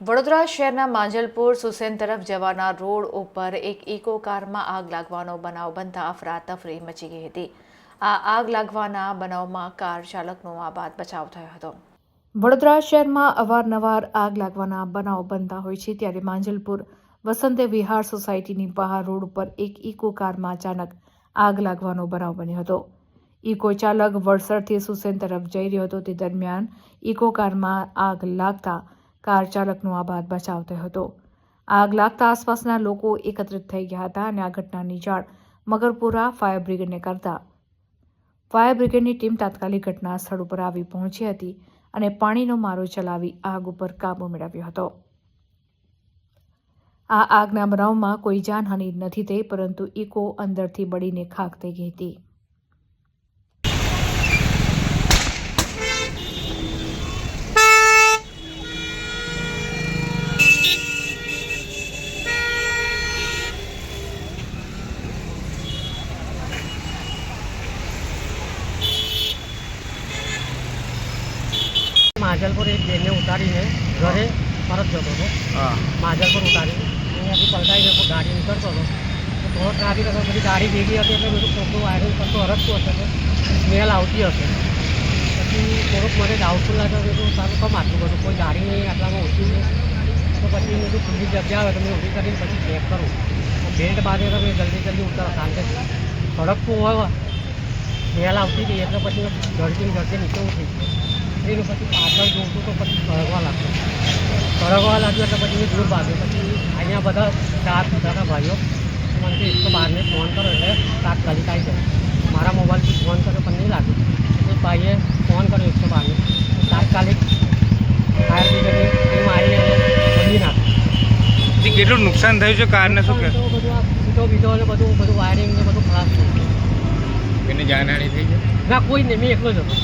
વડોદરા શહેરના માંજલપુર સુસેન તરફ જવાના રોડ ઉપર એક ઇકો કારમાં આગ લાગવાનો બનાવ બનતા અફરાતફરી મચી ગઈ હતી. આ આગ લાગવાના બનાવમાં કાર ચાલકનો આબાદ બચાવ થયો હતો. વડોદરા શહેરમાં અવારનવાર આગ લાગવાના બનાવ બનતા હોય છે ત્યારે માંજલપુર વસંત વિહાર સોસાયટીની બહાર રોડ ઉપર એક ઇકો કારમાં અચાનક આગ લાગવાનો બનાવ બન્યો હતો. ઇકો ચાલક વડસરથી સુસેન તરફ જઈ રહ્યો હતો. તે દરમિયાન ઇકો કારમાં આગ લાગતા કાર ચાલકનો આબાદ બચાવ થયો હતો. આગ લાગતા આસપાસના લોકો એકત્રિત થઈ ગયા હતા અને આ ઘટનાની જાણ મગરપુરા ફાયર બ્રિગેડને કરતા. ફાયર બ્રિગેડની ટીમ તાત્કાલિક ઘટના સ્થળ ઉપર આવી પહોંચી હતી અને પાણીનો મારો ચલાવી આગ ઉપર કાબૂ મેળવ્યો હતો. આ આગના બનાવમાં કોઈ જાનહાનિ નથી થઈ, પરંતુ ઇકો અંદરથી બળીને ખાક થઈ ગઈ હતી. માજલપુર એક બેનને ઉતારીને ઘરે પરત જતો હતો. માજલપુર ઉતારી અહીંયાથી પલટાઈને ગાડી નીકળતો હતો. તો થોડો ટ્રાફિક હતો બધી ગાડી ભેગી હતી એટલે બધું ખોટું વાયરલ કરતો હરકતું હશે સ્મેલ આવતી હશે. પછી થોડુંક મને ડાઉટફુલ લાગ્યો કે તો સારું કમ આટલું બધું? કોઈ ગાડી નહીં આટલામાં ઓછું છે તો પછી મેં ખુલ્લી જગ્યા આવે તો મેં ઊભી કરીને પછી ચેક કરું. બેલ્ટ બાંધે તો મેં જલ્દી જલ્દી ઉતર કારણ કે સડકતું હોય સ્મેલ આવતી હતી એટલે પછી મેં ઝડપી ઝડપી નીચે ઉઠી એને પછી પાછળ જોઉં તો પછી સળગવા લાગતું. સળગવા લાગ્યું એટલે પછી દૂર ભાગ્યો પછી અહીંયા બધા ચાર બીજાના ભાઈઓ. મને એકસો બારને ફોન કરો એટલે તાત્કાલિક આવી જાય મારા મોબાઈલથી ફોન કર્યો પણ નહીં લાગ્યું. એટલે ભાઈએ ફોન કર્યો એકસો બારને. તાત્કાલિક ફાયર બ્રિગેડની ટીમ આવીને બદલી નાખી કેટલું નુકસાન થયું છે કારને શું કે તો બધું આ સીધો બીજો ને બધું બધું વાયરિંગ ને બધું ખરાબ થયું. એની જાનહાની થઈ છે? ના કોઈ નહીં મેં એકલો જ હતો.